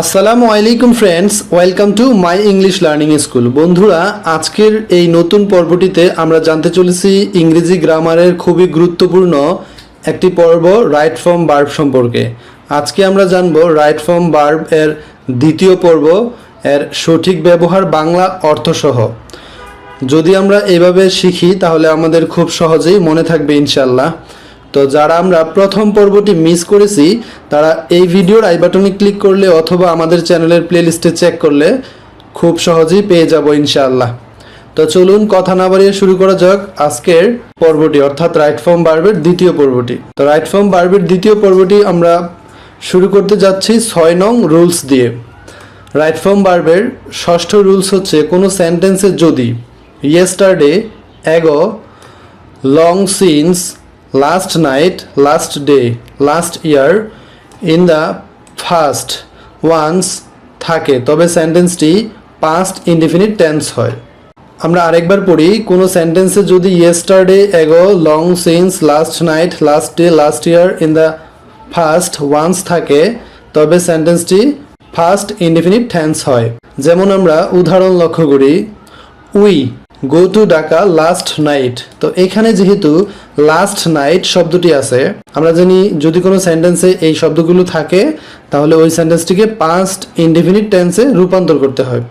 আসসালামু আলাইকুম friends welcome to my English learning school বন্ধুরা, আজকের এই নতুন পর্বটিতে আমরা জানতে চলেছি ইংরেজি গ্রামারের খুবই গুরুত্বপূর্ণ একটি পর্ব রাইট ফর্ম বার্ব সম্পর্কে। আজকে আমরা জানব রাইট ফর্ম বার্ব এর দ্বিতীয় পর্ব, এর সঠিক ব্যবহার বাংলা অর্থসহ। যদি আমরা এভাবে শিখি, তাহলে আমাদের খুব সহজেই মনে থাকবে ইনশাল্লাহ তো যারা আমরা প্রথম পর্বটি মিস করেছি, তারা এই ভিডিওর আই বাটনে ক্লিক করলে অথবা আমাদের চ্যানেলের প্লেলিস্টে চেক করলে খুব সহজেই পেয়ে যাব ইনশাআল্লাহ। তো চলুন কথা না বাড়িয়ে শুরু করা যাক আজকের পর্বটি, অর্থাৎ রাইট ফর্ম বার্বের দ্বিতীয় পর্বটি। তো রাইট ফর্ম বার্বের দ্বিতীয় পর্বটি আমরা শুরু করতে যাচ্ছি ছয় নং রুলস দিয়ে। রাইট ফর্ম বার্বের ষষ্ঠ রুলস হচ্ছে কোনো সেন্টেন্সে যদি yesterday ago long since last night last day last year in the first once থাকে, তবে সেন্টেন্সটি পাস্ট ইনডিফিনিট টেন্স হয়। আমরা আরেকবার পড়ি, কোনো সেন্টেন্সে যদি yesterday ago long since last night last day last year in the first once থাকে, তবে সেন্টেন্সটি ফার্স্ট ইনডিফিনিট টেন্স হয়। যেমন আমরা উদাহরণ লক্ষ্য করি we go to Dhaka last night তো এখানে যেহেতু লাস্ট নাইট শব্দটি আছে, আমরা জানি যদি কোনো সেন্টেন্সে এই শব্দগুলো থাকে, তাহলে ওই সেন্টেন্সটিকে পাস্ট ইনডিফিনিট টেন্সে রূপান্তর করতে হয়।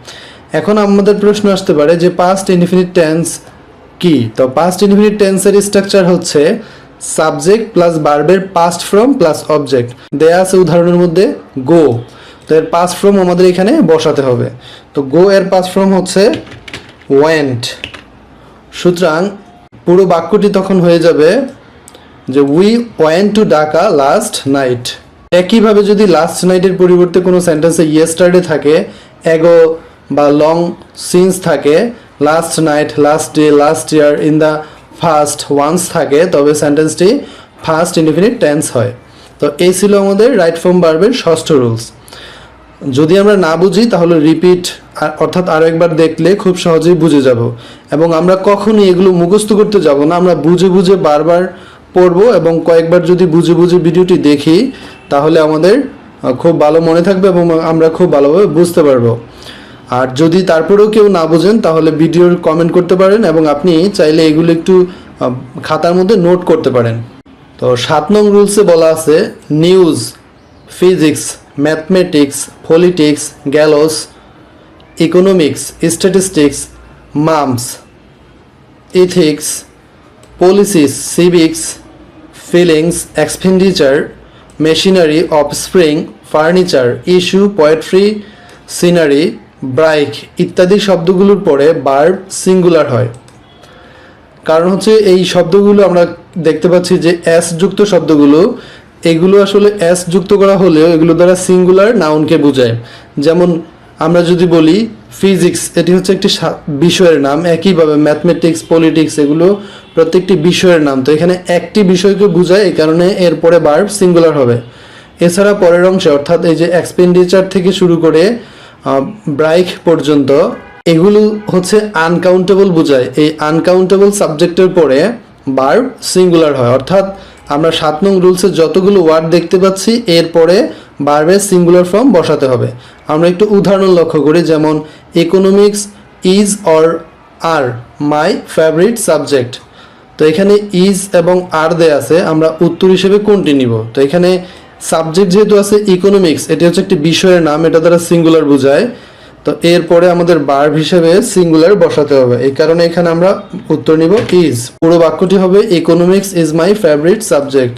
এখন আমাদের প্রশ্ন আসতে পারে যে পাস্ট ইনডিফিনিট টেন্স কি? তো পাস্ট ইনডিফিনিট টেন্সের স্ট্রাকচার হচ্ছে সাবজেক্ট প্লাস বার্বের পাস্ট ফ্রম প্লাস অবজেক্ট দেয়া আছে উদাহরণের মধ্যে গো তো এর পাস্ট ফ্রম আমাদের এখানে বসাতে হবে। তো গো এর পাস্ট ফ্রম হচ্ছে ওয়েন্ট সুতরাং পুরো বাক্যটি তখন হয়ে যাবে যে we went to Dhaka last night একইভাবে যদি লাস্ট নাইটের পরিবর্তে কোনো সেন্টেন্সে ইয়েস্টারডে থাকে এগো বা লং সিন্স থাকে last night last day last year in the first once থাকে, তবে সেন্টেন্সটি ফার্স্ট ইনডিফিনিট টেন্স হয়। তো এই ছিল আমাদের রাইট ফর্ম বার্বের ষষ্ঠ রুলস যদি আমরা না বুঝি, তাহলে রিপিট অর্থাৎ আরও একবার দেখলে খুব সহজেই বুঝে যাব। এবং আমরা কখনই এগুলো মুখস্থ করতে যাব না, আমরা বুঝে বুঝে বারবার পড়ব এবং কয়েকবার যদি বুঝে বুঝে ভিডিওটি দেখি, তাহলে আমাদের খুব ভালো মনে থাকবে এবং আমরা খুব ভালোভাবে বুঝতে পারব। আর যদি তারপরেও কেউ না বোঝেন, তাহলে ভিডিওর কমেন্ট করতে পারেন এবং আপনি চাইলে এগুলো একটু খাতার মধ্যে নোট করতে পারেন। তো সাত নং রুলসে বলা আছে news physics mathematics politics gallows economics statistics mumps ethics policies civics feelings expenditure machinery offspring furniture issue poetry scenery brick ইত্যাদি শব্দগুলোর পরে বার্ব সিঙ্গুলার হয়। কারণ হচ্ছে এই শব্দগুলো আমরা দেখতে পাচ্ছি যে এস যুক্ত শব্দগুলো এগুলো আসলে এস যুক্ত করা হলেও এগুলো দ্বারা সিঙ্গুলার নাউনকে বোঝায়। যেমন আমরা যদি বলি ফিজিক্স এটি হচ্ছে একটি বিষয়ের নাম। একইভাবে ম্যাথমেটিক্স পলিটিক্স এগুলো প্রত্যেকটি বিষয়ের নাম। তো এখানে একটি বিষয়কে বোঝায়, এই কারণে এরপরে বার্ব সিঙ্গুলার হবে। এছাড়া পরের অংশে, অর্থাৎ এই যে এক্সপেন্ডিচার থেকে শুরু করে ব্রাইক পর্যন্ত, এগুলো হচ্ছে আনকাউন্টেবল বোঝায়। এই আনকাউন্টেবল সাবজেক্টের পরে বার্ব সিঙ্গুলার হয়। অর্থাৎ আমরা সাত নং রুলসে যতগুলো ওয়ার্ড দেখতে পাচ্ছি, এরপরে বার্বের সিঙ্গুলার ফর্ম বসাতে হবে। আমরা একটু উদাহরণ লক্ষ্য করি, যেমন economics is or are my favourite subject তো এখানে ইজ এবং আর দেয়া আছে, আমরা উত্তর হিসেবে কোনটি নিব? তো এখানে সাবজেক্ট যেহেতু আছে ইকোনমিক্স এটি হচ্ছে একটি বিষয়ের নাম, এটা দ্বারা সিঙ্গুলার বোঝায়। তো এরপরে আমাদের বার্ব হিসেবে সিঙ্গুলার বসাতে হবে। এই কারণে এখানে আমরা উত্তর নিব ইজ পুরো বাক্যটি হবে economics is my favourite subject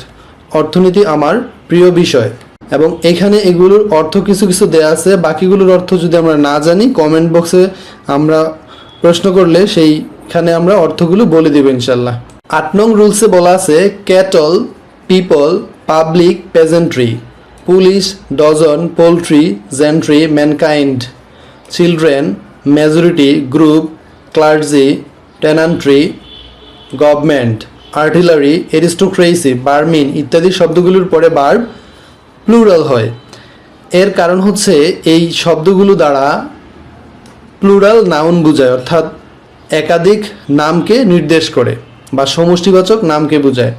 অর্থনীতি আমার প্রিয় বিষয়। এবং এখানে এগুলোর অর্থ কিছু কিছু দেয়া আছে। বাকিগুলোর অর্থ যদি আমরা না জানি কমেন্ট বক্সে আমরা প্রশ্ন করলে সেইখানে আমরা অর্থগুলো বলে দেব ইনশাল্লাহ আট নং রুলসে বলা আছে cattle people public peasantry police, dozen, poultry gentry mankind children majority group clergy tenantry government artillery aristocracy vermin ইত্যাদি শব্দগুলোর পরে বার্ব প্লুরাল হয়। এর কারণ হচ্ছে এই শব্দগুলো দ্বারা প্লুরাল নাউন বোঝায়, অর্থাৎ একাধিক নামকে নির্দেশ করে বা সমষ্টিবাচক নামকে বোঝায়।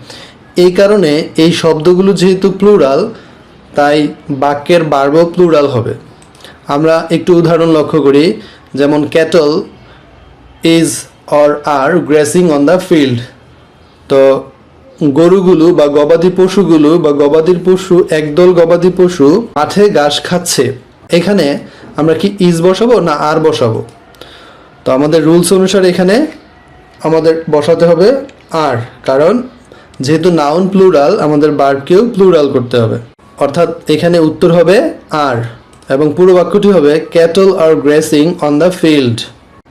এই কারণে এই শব্দগুলো যেহেতু প্লুরাল তাই বাক্যের বার্ব প্লুরাল হবে। আমরা একটু উদাহরণ লক্ষ্য করি, যেমন cattle is or are grazing on the field তো গরুগুলো বা গবাদি পশুগুলো বা গবাদির পশু, একদল গবাদি পশু মাঠে ঘাস খাচ্ছে। এখানে আমরা কি ইজ বসাবো না আর বসাবো? তো আমাদের রুলস অনুসারে এখানে আমাদের বসাতে হবে আর কারণ যেহেতু নাউন প্লুরাল আমাদের বার্বকেও প্লুরাল করতে হবে। অর্থাৎ এখানে উত্তর হবে আর এবং পুরো বাক্যটি হবে cattle are grazing on the field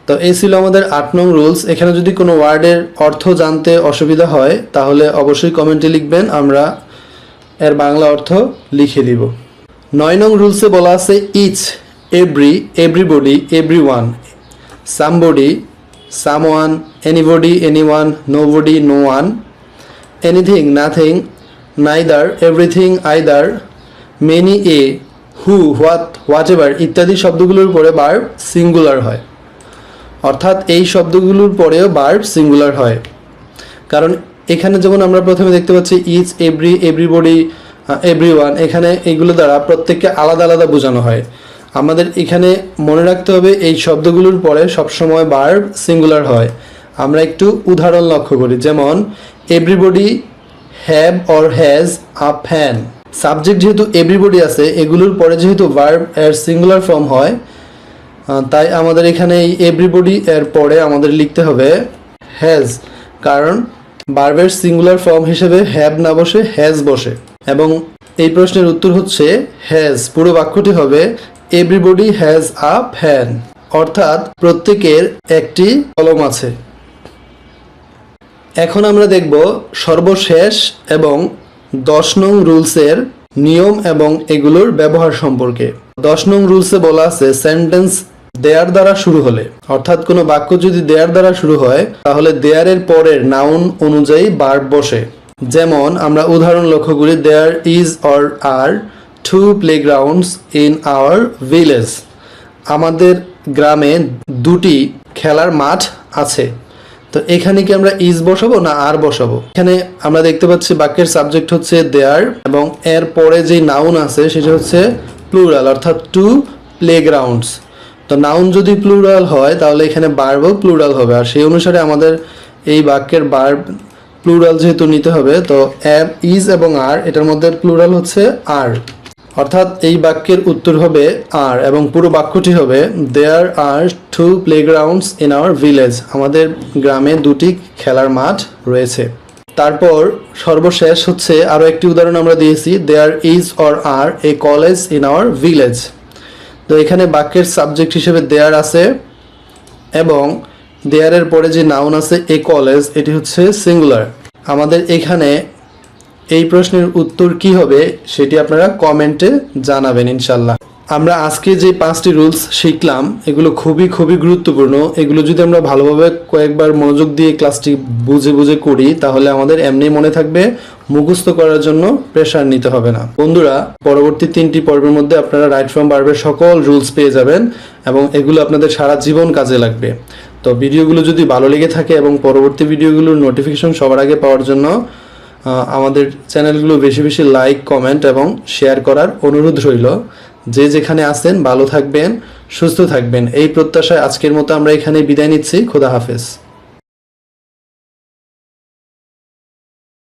তো এই ছিল আমাদের আট নং রুলস। এখানে যদি কোনো ওয়ার্ডের অর্থ জানতে অসুবিধা হয়, তাহলে অবশ্যই কমেন্টে লিখবেন, আমরা এর বাংলা অর্থ লিখে দিব। নয় নং রুলসে বলা আছে each every everybody every one somebody someone anybody anyone nobody no one anything nothing neither everything either many a who what whatever ইত্যাদি শব্দগুলোর পরে বার সিঙ্গুলার হয়। অর্থাৎ এই শব্দগুলোর পরেও বার্ব সিঙ্গুলার হয়। কারণ এখানে যেমন আমরা প্রথমে দেখতে পাচ্ছি each every everybody every one এখানে এগুলো দ্বারা প্রত্যেককে আলাদা আলাদা বোঝানো হয়। আমাদের এখানে মনে রাখতে হবে এই শব্দগুলোর পরে সবসময় বার্ব সিঙ্গুলার হয়। আমরা একটু উদাহরণ লক্ষ্য করি। যেমন everybody have or has a fan subject যেহেতু এভরিবডি আছে, এগুলোর পরে যেহেতু ভার্ব এর সিঙ্গুলার ফর্ম হয় তাই আমাদের এখানে এই এভরিবডি এর পরে আমাদের লিখতে হবে হ্যাজ কারণ বার্বের সিঙ্গুলার ফর্ম হিসেবে হ্যাভ না বসে হ্যাজ বসে। এবং এই প্রশ্নের উত্তর হচ্ছে হ্যাজ পুরো বাক্যটি হবে এভরিবডি হ্যাজ আ ফ্যান অর্থাৎ প্রত্যেকের একটি কলম আছে। এখন আমরা দেখব সর্বশেষ এবং দশ নং রুলসের নিয়ম এবং এগুলোর ব্যবহার সম্পর্কে। দশ নং রুলসে বলা আছে সেন্টেন্স দেয়ার দ্বারা শুরু হলে। অর্থাৎ কোনো বাক্য যদি দেয়ার দ্বারা শুরু হয়, তাহলে দেয়ারের পরের নাউন অনুযায়ী বার্ব বসে। যেমন, আমরা উদাহরণ লক্ষ্য করি there is or are two playgrounds in our village আমাদের গ্রামে দুটি খেলার মাঠ আছে। তো এখানে কি আমরা ইজ বসাবো না আর বসাবো? এখানে আমরা দেখতে পাচ্ছি বাক্যের সাবজেক্ট হচ্ছে দেয়ার এবং এর পরে যে নাউন আছে সেটা হচ্ছে প্লুরাল অর্থাৎ টু প্লেগ্রাউন্ডস তো নাউন যদি প্লুরাল হয়, তাহলে এখানে বার্বও প্লুরাল হবে। আর সেই অনুসারে আমাদের এই বাক্যের বার্ব প্লুরাল যেহেতু নিতে হবে, তো অ্যাব ইজ এবং আর এটার মধ্যে প্লুরাল হচ্ছে আর অর্থাৎ এই বাক্যের উত্তর হবে আর এবং পুরো বাক্যটি হবে there are two playgrounds in our village আমাদের গ্রামে দুটি খেলার মাঠ রয়েছে। তারপর সর্বশেষ হচ্ছে আরও একটি উদাহরণ আমরা দিয়েছি there is or are a college in our village তো এখানে বাক্যের সাবজেক্ট হিসেবে দেয়ার আছে এবং দেয়ারের পরে যে নাউন আছে এ কলেজ এটি হচ্ছে সিঙ্গুলার আমাদের এখানে এই প্রশ্নের উত্তর কি হবে সেটি আপনারা কমেন্টে জানাবেন ইনশাল্লাহ আমরা আজকে যে পাঁচটি রুলস শিখলাম, এগুলো খুবই খুবই গুরুত্বপূর্ণ। এগুলো যদি আমরা ভালোভাবে কয়েকবার মনোযোগ দিয়ে ক্লাসটি বুঝে বুঝে করি, তাহলে আমাদের এমনি মনে থাকবে, মুখস্থ করার জন্য প্রেশার নিতে হবে না। বন্ধুরা, পরবর্তী তিনটি পর্বের মধ্যে আপনারা রাইট ফ্রম বার্বের সকল রুলস পেয়ে যাবেন এবং এগুলো আপনাদের সারা জীবন কাজে লাগবে। তো ভিডিওগুলো যদি ভালো লেগে থাকে এবং পরবর্তী ভিডিওগুলোর নোটিফিকেশন সবার আগে পাওয়ার জন্য আমাদের চ্যানেলগুলো বেশি বেশি লাইক কমেন্ট এবং শেয়ার করার অনুরোধ রইল। যে যেখানে আছেন, ভালো থাকবেন, সুস্থ থাকবেন। এই প্রত্যাশায় আজকের মতো আমরা এখানে বিদায় নিচ্ছি। খোদা হাফেজ।